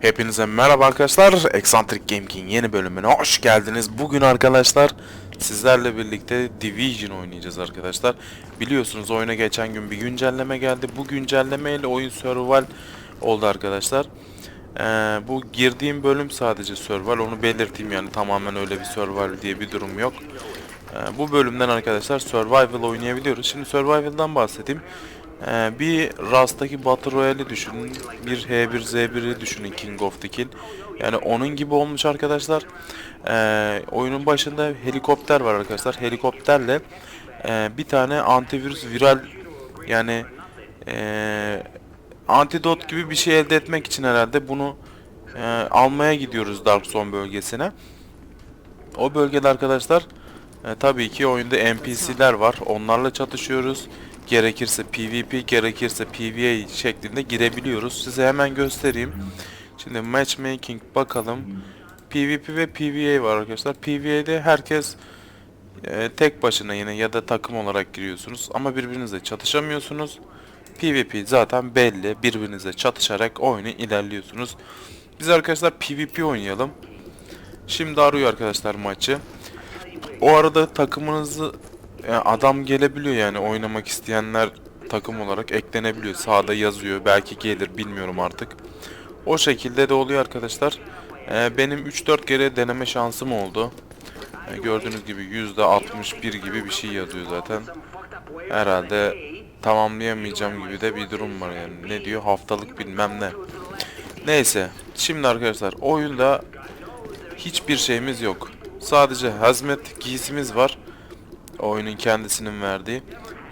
Hepinize merhaba arkadaşlar. Eccentric Gaming'in yeni bölümüne hoş geldiniz. Bugün arkadaşlar sizlerle birlikte Division oynayacağız arkadaşlar. Biliyorsunuz oyuna geçen gün bir güncelleme geldi. Bu güncelleme ile oyun survival oldu arkadaşlar. Ee, bu girdiğim bölüm sadece survival onu belirteyim yani tamamen öyle bir survival diye bir durum yok. Ee, bu bölümden arkadaşlar survival oynayabiliyoruz. Şimdi survival'dan bahsedeyim. Ee, bir Rust'taki Battle Royale'i düşünün. Bir H1Z1'i düşünün King of the Kill. Yani onun gibi olmuş arkadaşlar. Ee, oyunun başında helikopter var arkadaşlar. Helikopterle e, bir tane antivirüs viral yani e, antidot gibi bir şey elde etmek için herhalde bunu e, almaya gidiyoruz Dark Zone bölgesine. O bölgede arkadaşlar e, tabii ki oyunda NPC'ler var. Onlarla çatışıyoruz. Gerekirse PvP, gerekirse PvE şeklinde girebiliyoruz. Size hemen göstereyim. Şimdi matchmaking bakalım. PvP ve PvE var arkadaşlar. PvE'de herkes e, tek başına yine ya da takım olarak giriyorsunuz ama birbirinizle çatışamıyorsunuz. PvP zaten belli. Birbirinizle çatışarak oyunu ilerliyorsunuz. Biz arkadaşlar PvP oynayalım. Şimdi arıyor arkadaşlar maçı. O arada takımınızı yani adam gelebiliyor yani oynamak isteyenler takım olarak eklenebiliyor. Sağda yazıyor. Belki gelir bilmiyorum artık. O şekilde de oluyor arkadaşlar. Ee, benim 3-4 kere deneme şansım oldu. Ee, gördüğünüz gibi %61 gibi bir şey yazıyor zaten. Herhalde tamamlayamayacağım gibi de bir durum var yani. Ne diyor? Haftalık bilmem ne. Neyse. Şimdi arkadaşlar oyunda hiçbir şeyimiz yok. Sadece hazmet giysimiz var. Oyunun kendisinin verdiği.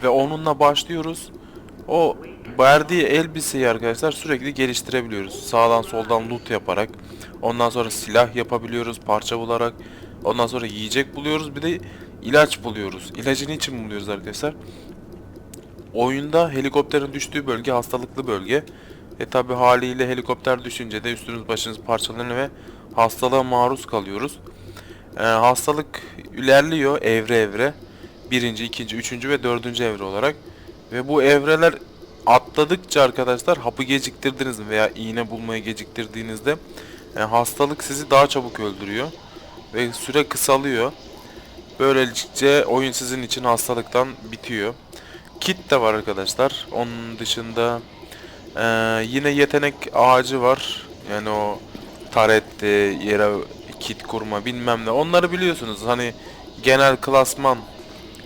Ve onunla başlıyoruz. O verdiği elbiseyi arkadaşlar sürekli geliştirebiliyoruz. Sağdan soldan loot yaparak. Ondan sonra silah yapabiliyoruz parça bularak. Ondan sonra yiyecek buluyoruz. Bir de ilaç buluyoruz. İlacı niçin buluyoruz arkadaşlar? Oyunda helikopterin düştüğü bölge hastalıklı bölge. E tabi haliyle helikopter düşünce de üstünüz başınız parçalanıyor ve hastalığa maruz kalıyoruz. Ee, hastalık ilerliyor evre evre. Birinci, ikinci, üçüncü ve dördüncü evre olarak. Ve bu evreler atladıkça arkadaşlar hapı geciktirdiniz veya iğne bulmayı geciktirdiğinizde e, hastalık sizi daha çabuk öldürüyor. Ve süre kısalıyor. Böylelikle oyun sizin için hastalıktan bitiyor. Kit de var arkadaşlar. Onun dışında e, yine yetenek ağacı var. Yani o taretti, yere kit kurma bilmem ne. Onları biliyorsunuz. Hani genel klasman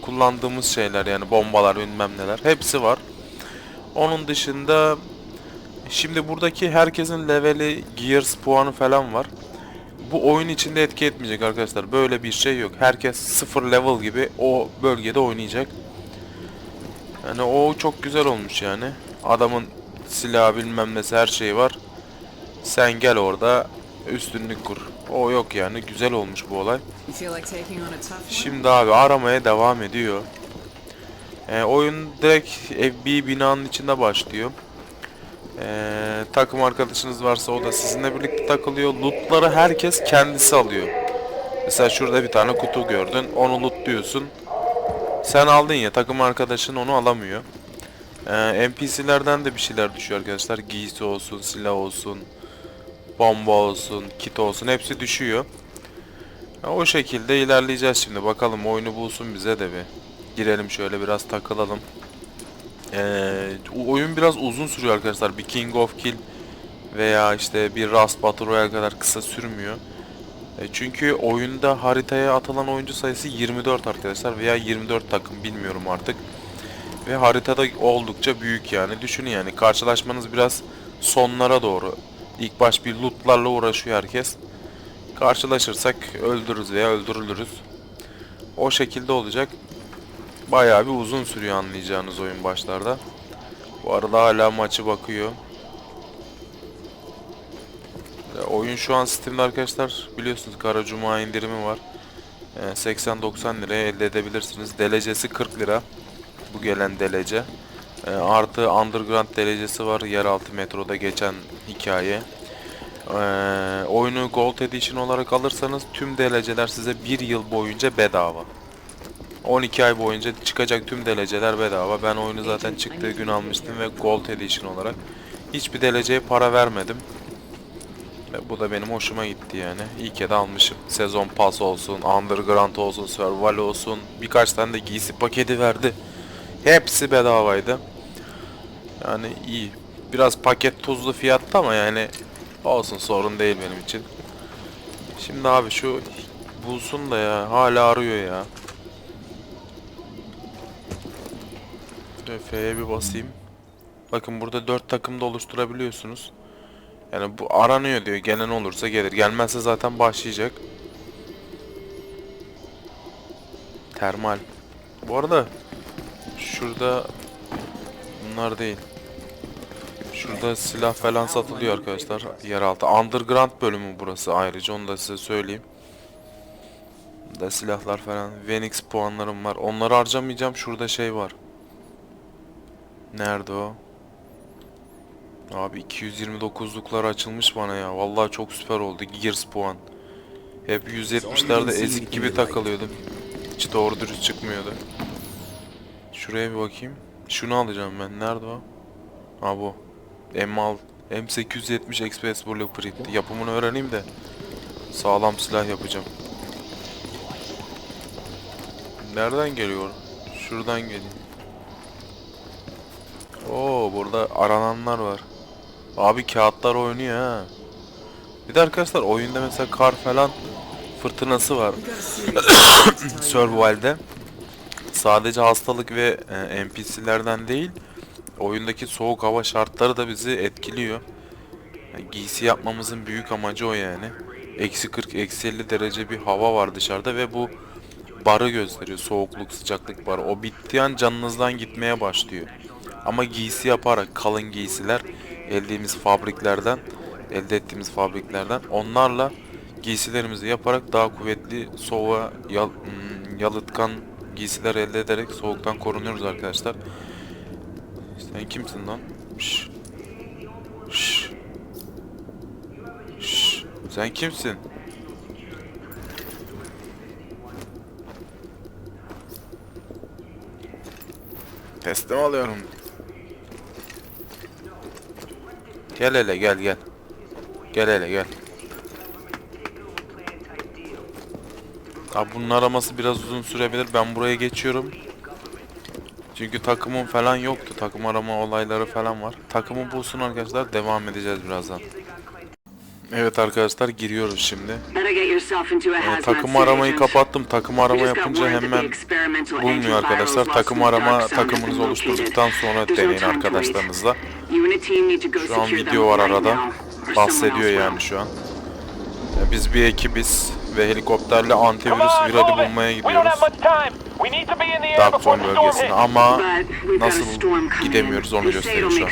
kullandığımız şeyler yani bombalar bilmem neler. Hepsi var. Onun dışında şimdi buradaki herkesin leveli, gears puanı falan var. Bu oyun içinde etki etmeyecek arkadaşlar. Böyle bir şey yok. Herkes sıfır level gibi o bölgede oynayacak. Yani o çok güzel olmuş yani. Adamın silahı bilmem nesi her şeyi var. Sen gel orada üstünlük kur. O yok yani güzel olmuş bu olay. Şimdi abi aramaya devam ediyor. Ee, oyun direkt bir binanın içinde başlıyor. Ee, takım arkadaşınız varsa o da sizinle birlikte takılıyor. Lootları herkes kendisi alıyor. Mesela şurada bir tane kutu gördün. Onu lootluyorsun. Sen aldın ya takım arkadaşın onu alamıyor. Ee, NPC'lerden de bir şeyler düşüyor arkadaşlar. Giysi olsun, silah olsun, bomba olsun, kit olsun hepsi düşüyor. Ya o şekilde ilerleyeceğiz şimdi. Bakalım oyunu bulsun bize de bir. Girelim şöyle biraz takılalım. Ee, oyun biraz uzun sürüyor arkadaşlar. Bir King of Kill veya işte bir Rust Battle Royale kadar kısa sürmüyor. E, çünkü oyunda haritaya atılan oyuncu sayısı 24 arkadaşlar veya 24 takım bilmiyorum artık. Ve haritada oldukça büyük yani. Düşünün yani karşılaşmanız biraz sonlara doğru. İlk baş bir lootlarla uğraşıyor herkes. Karşılaşırsak öldürürüz veya öldürülürüz. O şekilde olacak. Bayağı bir uzun sürüyor anlayacağınız oyun başlarda. Bu arada hala maçı bakıyor. E, oyun şu an Steam'de arkadaşlar biliyorsunuz Kara Cuma indirimi var. E, 80-90 liraya elde edebilirsiniz. Delecesi 40 lira. Bu gelen delece. E, artı Underground delecesi var. Yeraltı metroda geçen hikaye. Ee, oyunu Gold Edition olarak alırsanız tüm DLC'ler size bir yıl boyunca bedava. 12 ay boyunca çıkacak tüm DLC'ler bedava. Ben oyunu zaten çıktığı gün almıştım ve Gold Edition olarak. Hiçbir DLC'ye para vermedim. Ve bu da benim hoşuma gitti yani. İyi ki almışım. Sezon Pass olsun, Underground olsun, Survival olsun. Birkaç tane de giysi paketi verdi. Hepsi bedavaydı. Yani iyi. Biraz paket tuzlu fiyatta ama yani olsun sorun değil benim için. Şimdi abi şu bulsun da ya hala arıyor ya. F'ye bir basayım. Bakın burada 4 takım da oluşturabiliyorsunuz. Yani bu aranıyor diyor. Gelen olursa gelir. Gelmezse zaten başlayacak. Termal. Bu arada şurada bunlar değil. Şurada silah falan satılıyor arkadaşlar. Yeraltı. Underground bölümü burası ayrıca. Onu da size söyleyeyim. Da silahlar falan. Venix puanlarım var. Onları harcamayacağım. Şurada şey var. Nerede o? Abi 229'luklar açılmış bana ya. Vallahi çok süper oldu. Gears puan. Hep 170'lerde ezik gibi takılıyordum. Hiç doğru dürüst çıkmıyordu. Şuraya bir bakayım. Şunu alacağım ben. Nerede o? Ha bu. M6 M870 Express Blueprint. Yapımını öğreneyim de sağlam silah yapacağım. Nereden geliyor? Şuradan geliyor. Oo burada arananlar var. Abi kağıtlar oynuyor ha. Bir de arkadaşlar oyunda mesela kar falan fırtınası var. Survival'de. Sadece hastalık ve e, NPC'lerden değil, oyundaki soğuk hava şartları da bizi etkiliyor. Yani giysi yapmamızın büyük amacı o yani. Eksi 40, eksi 50 derece bir hava var dışarıda ve bu barı gösteriyor. Soğukluk, sıcaklık barı. O bittiği an canınızdan gitmeye başlıyor. Ama giysi yaparak kalın giysiler elde fabriklerden elde ettiğimiz fabriklerden onlarla giysilerimizi yaparak daha kuvvetli soğuğa yal, yalıtkan giysiler elde ederek soğuktan korunuyoruz arkadaşlar. Sen kimsin lan? Şş. Şş. Şş. Sen kimsin? Teslim alıyorum. Gel hele gel gel. Gel hele gel. Abi bunun araması biraz uzun sürebilir. Ben buraya geçiyorum. Çünkü takımım falan yoktu. Takım arama olayları falan var. Takımı bulsun arkadaşlar. Devam edeceğiz birazdan. Evet arkadaşlar giriyoruz şimdi. Ee, takım aramayı kapattım. Takım arama yapınca hemen bulmuyor arkadaşlar. Takım arama takımınızı oluşturduktan sonra deneyin arkadaşlarınızla. Şu an video var arada. Bahsediyor yani şu an. Biz bir ekibiz ve helikopterle antivirüs virali bulmaya gidiyoruz. Dark Zone bölgesine ama nasıl gidemiyoruz onu gösteriyor şu an.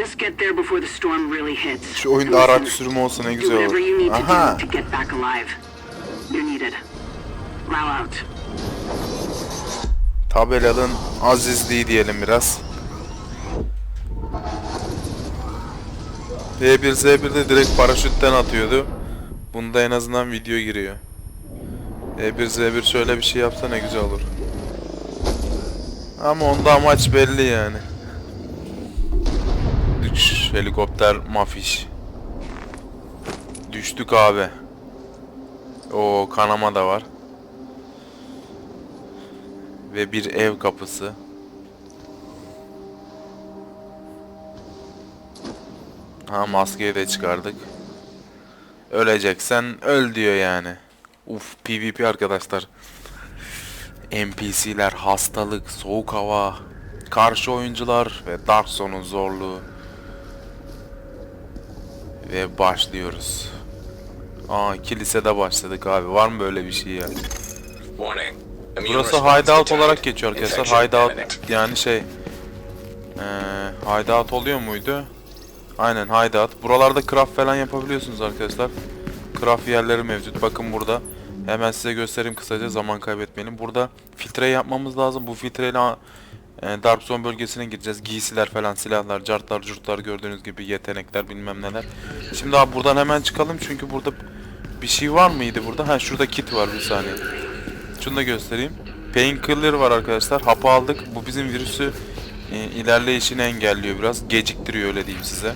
Just get there before the storm really hits. Şu oyunda araç sürümü olsa ne güzel olur. Aha. Tabelanın azizliği diyelim biraz. E1 Z1'de direkt paraşütten atıyordu. Bunda en azından video giriyor. E1 Z1 şöyle bir şey yapsa ne güzel olur. Ama onda amaç belli yani. Düş, helikopter mafiş. Düştük abi. O kanama da var. Ve bir ev kapısı. Ha maskeyi de çıkardık. Öleceksen öl diyor yani. Uf PvP arkadaşlar. NPC'ler, hastalık, soğuk hava, karşı oyuncular ve Dark Zone'un zorluğu. Ve başlıyoruz. Aa kilisede başladık abi. Var mı böyle bir şey ya? Burası hideout olarak geçiyor arkadaşlar. Hideout yani şey eee hideout oluyor muydu? Aynen hideout. Buralarda craft falan yapabiliyorsunuz arkadaşlar. Craft yerleri mevcut. Bakın burada. Hemen size göstereyim kısaca zaman kaybetmeyelim. Burada filtre yapmamız lazım. Bu filtreyle E, Dark Zone bölgesine gideceğiz. Giysiler falan, silahlar, cartlar, curtlar gördüğünüz gibi yetenekler bilmem neler. Şimdi abi buradan hemen çıkalım çünkü burada bir şey var mıydı burada? Ha şurada kit var bir saniye. Şunu da göstereyim. Painkiller var arkadaşlar. Hapı aldık. Bu bizim virüsü e, ilerleyişini engelliyor biraz. Geciktiriyor öyle diyeyim size.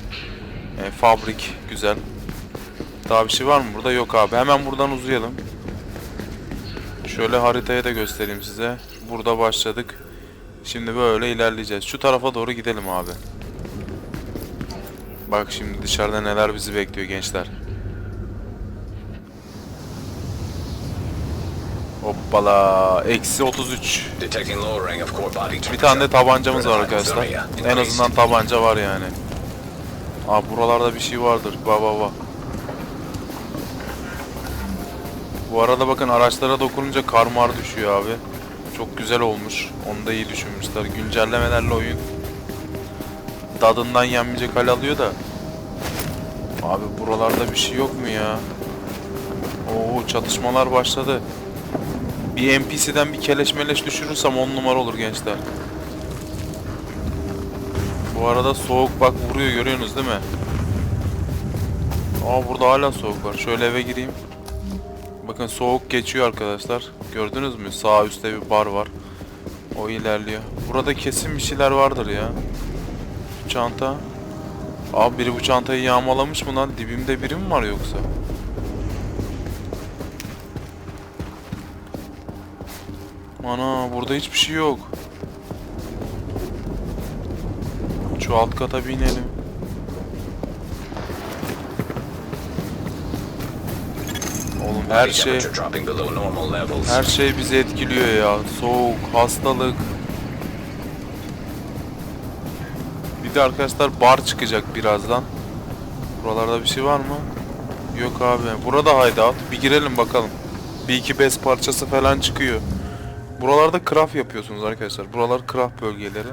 E, fabrik güzel. Daha bir şey var mı burada? Yok abi. Hemen buradan uzayalım. Şöyle haritaya da göstereyim size. Burada başladık. Şimdi böyle ilerleyeceğiz. Şu tarafa doğru gidelim abi. Bak şimdi dışarıda neler bizi bekliyor gençler. Hoppala. Eksi 33. Detecting lowering of core body Bir tane de tabancamız var arkadaşlar. En azından tabanca var yani. Abi buralarda bir şey vardır. Ba ba ba. Bu arada bakın araçlara dokununca karmar düşüyor abi. Çok güzel olmuş. Onu da iyi düşünmüşler. Güncellemelerle oyun dadından yenmeyecek hal alıyor da. Abi buralarda bir şey yok mu ya? Oo çatışmalar başladı. Bir NPC'den bir keleş meleş düşürürsem 10 numara olur gençler. Bu arada soğuk bak vuruyor görüyorsunuz değil mi? Aa burada hala soğuk var. Şöyle eve gireyim. Bakın soğuk geçiyor arkadaşlar. Gördünüz mü? Sağ üstte bir bar var. O ilerliyor. Burada kesin bir şeyler vardır ya. Şu çanta. Abi biri bu çantayı yağmalamış mı lan? Dibimde biri mi var yoksa? Ana burada hiçbir şey yok. Şu alt kata binelim. Her şey levels. her şey bizi etkiliyor ya. Soğuk, hastalık. Bir de arkadaşlar bar çıkacak birazdan. Buralarda bir şey var mı? Yok abi. Burada hideout. Bir girelim bakalım. Bir iki bez parçası falan çıkıyor. Buralarda craft yapıyorsunuz arkadaşlar. Buralar craft bölgeleri.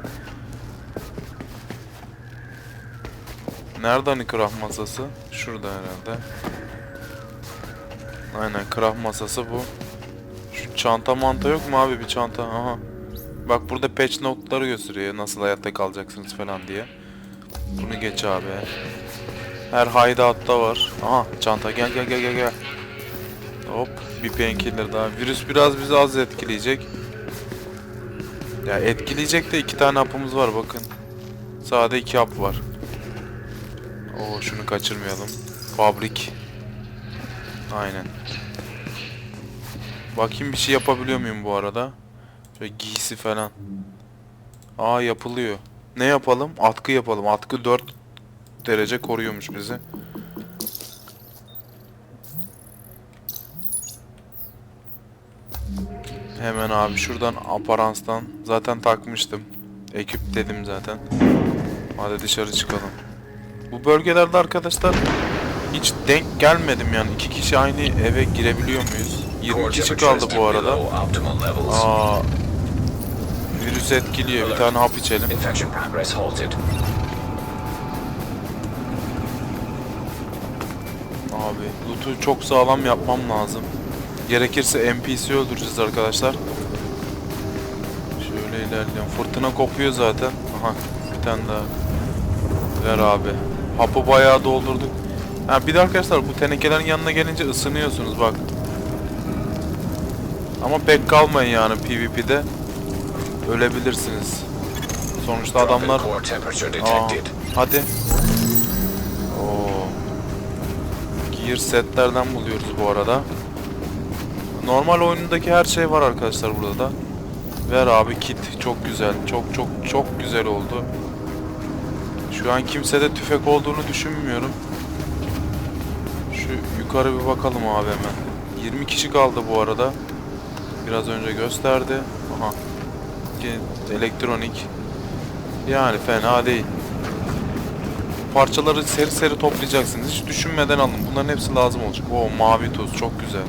Nerede hani craft masası? Şurada herhalde. Aynen craft masası bu. Şu çanta manta yok mu abi bir çanta? Aha. Bak burada patch notları gösteriyor nasıl hayatta kalacaksınız falan diye. Bunu geç abi. Her hideout'ta var. Aha çanta gel gel gel gel gel. Hop bir painkiller daha. Virüs biraz bizi az etkileyecek. Ya etkileyecek de iki tane hapımız var bakın. Sağda iki hap var. Oo şunu kaçırmayalım. Fabrik. Aynen. Bakayım bir şey yapabiliyor muyum bu arada? Şöyle giysi falan. Aa yapılıyor. Ne yapalım? Atkı yapalım. Atkı 4 derece koruyormuş bizi. Hemen abi şuradan aparanstan zaten takmıştım. Ekip dedim zaten. Hadi dışarı çıkalım. Bu bölgelerde arkadaşlar hiç denk gelmedim yani. iki kişi aynı eve girebiliyor muyuz? 20 Core kişi kaldı bu arada. Aa, virüs etkiliyor. Bir tane hap içelim. Abi loot'u çok sağlam yapmam lazım. Gerekirse NPC öldüreceğiz arkadaşlar. Şöyle ilerliyorum. Fırtına kopuyor zaten. Aha bir tane daha. Ver abi. Hapı bayağı doldurduk. Ha bir de arkadaşlar bu tenekelerin yanına gelince ısınıyorsunuz bak. Ama pek kalmayın yani PvP'de. Ölebilirsiniz. Sonuçta adamlar Aa, hadi. Oo. Gear setlerden buluyoruz bu arada. Normal oyunundaki her şey var arkadaşlar burada da. Ver abi kit. Çok güzel. Çok çok çok güzel oldu. Şu an kimsede tüfek olduğunu düşünmüyorum. Şu yukarı bir bakalım abi hemen. 20 kişi kaldı bu arada. Biraz önce gösterdi. Aha. Elektronik. Yani fena değil. Parçaları seri seri toplayacaksınız. Hiç düşünmeden alın. Bunların hepsi lazım olacak. O mavi tuz çok güzel.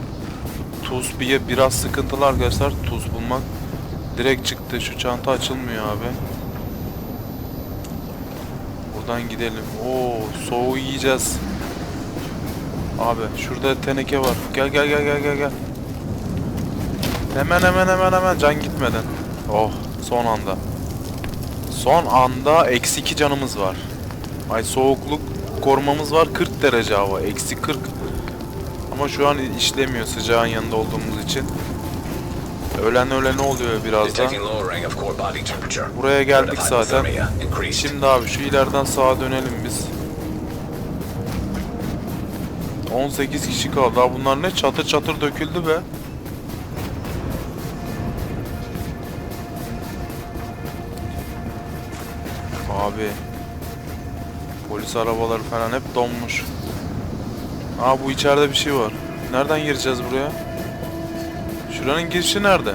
Tuz bir biraz sıkıntılı arkadaşlar. Tuz bulmak. Direkt çıktı. Şu çanta açılmıyor abi. Buradan gidelim. Oo soğuğu yiyeceğiz. Abi şurada teneke var. Gel gel gel gel gel gel. Hemen hemen hemen hemen can gitmeden. Oh son anda. Son anda eksi 2 canımız var. Ay soğukluk korumamız var 40 derece hava. Eksi 40. Ama şu an işlemiyor sıcağın yanında olduğumuz için. Öğlen öğlen oluyor biraz da. Detecting lowering of core body temperature. Buraya geldik zaten. Şimdi abi şu ileriden sağa dönelim biz. 18 kişi kaldı. Abi bunlar ne çatır çatır döküldü be. Abi. Polis arabaları falan hep donmuş. Aa bu içeride bir şey var. Nereden gireceğiz buraya? Şuranın girişi nerede?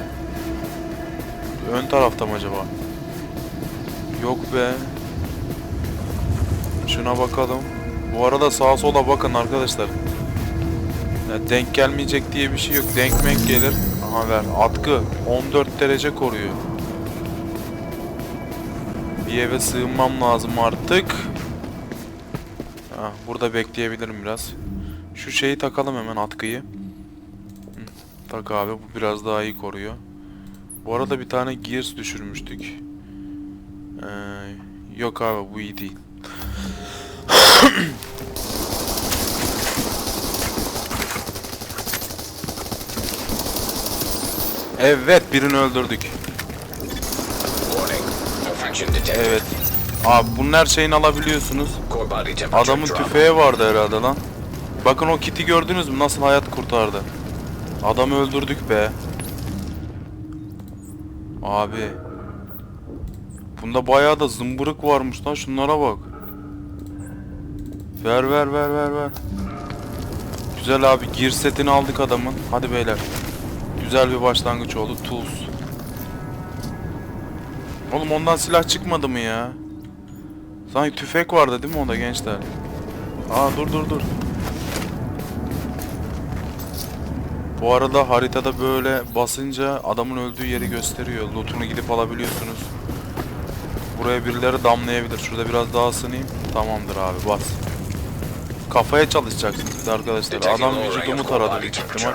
Ön tarafta mı acaba? Yok be. Şuna bakalım. Bu arada sağa sola bakın arkadaşlar. Ya denk gelmeyecek diye bir şey yok. Denk menk gelir. Aha ver. Atkı 14 derece koruyor. Bir eve sığınmam lazım artık. Ah, burada bekleyebilirim biraz. Şu şeyi takalım hemen atkıyı. Hı, Tak abi bu biraz daha iyi koruyor. Bu arada bir tane Gears düşürmüştük. Ee, yok abi bu iyi değil. evet birini öldürdük. Evet. Abi bunun her şeyini alabiliyorsunuz. Adamın tüfeği vardı herhalde lan. Bakın o kiti gördünüz mü? Nasıl hayat kurtardı. Adamı öldürdük be. Abi. Bunda bayağı da zımbırık varmış lan. Şunlara bak. Ver ver ver ver ver. Güzel abi. Gir setini aldık adamın. Hadi beyler. Güzel bir başlangıç oldu. Tools. Oğlum ondan silah çıkmadı mı ya? Sanki tüfek vardı değil mi onda gençler? Aa dur dur dur. Bu arada haritada böyle basınca adamın öldüğü yeri gösteriyor. Lootunu gidip alabiliyorsunuz. Buraya birileri damlayabilir. Şurada biraz daha ısınayım. Tamamdır abi bas. Kafaya çalışacaksınız arkadaşlar. Adam vücudumu taradı büyük ihtimal.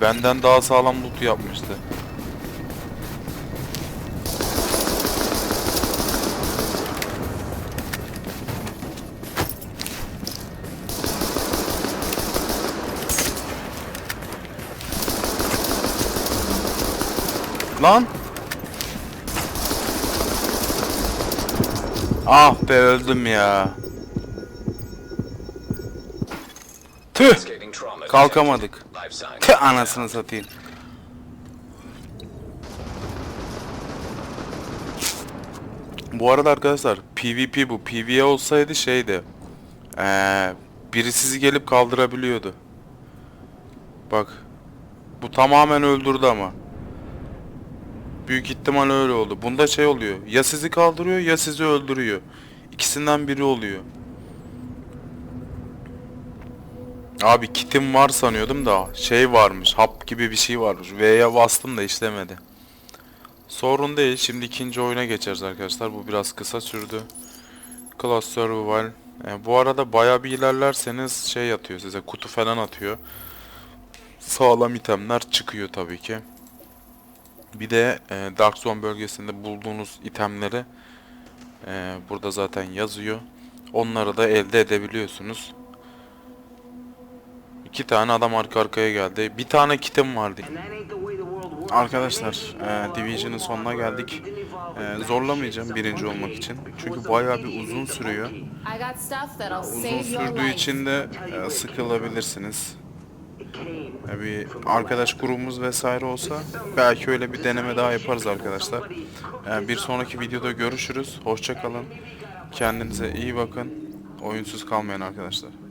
Benden daha sağlam loot yapmıştı. Lan! Ah be öldüm ya. Tüh! Kalkamadık. Tüh anasını satayım. Bu arada arkadaşlar PvP bu. PvE olsaydı şeydi. Ee, biri sizi gelip kaldırabiliyordu. Bak. Bu tamamen öldürdü ama. Büyük ihtimal öyle oldu. Bunda şey oluyor. Ya sizi kaldırıyor ya sizi öldürüyor. İkisinden biri oluyor. Abi kitim var sanıyordum da şey varmış hap gibi bir şey varmış. V'ye bastım da işlemedi. Sorun değil şimdi ikinci oyuna geçeriz arkadaşlar. Bu biraz kısa sürdü. Class Survival E, Bu arada baya bir ilerlerseniz şey atıyor size kutu falan atıyor. Sağlam itemler çıkıyor tabii ki. Bir de e, Dark Zone bölgesinde bulduğunuz itemleri e, Burada zaten yazıyor. Onları da elde edebiliyorsunuz İki tane adam arka arkaya geldi. Bir tane kitim vardı. Arkadaşlar, e, Division'ın sonuna geldik. E, zorlamayacağım birinci olmak için. Çünkü bayağı bir uzun sürüyor. Uzun sürdüğü için de e, sıkılabilirsiniz. E, bir arkadaş grubumuz vesaire olsa belki öyle bir deneme daha yaparız arkadaşlar. E, bir sonraki videoda görüşürüz. Hoşça kalın. Kendinize iyi bakın. Oyunsuz kalmayın arkadaşlar.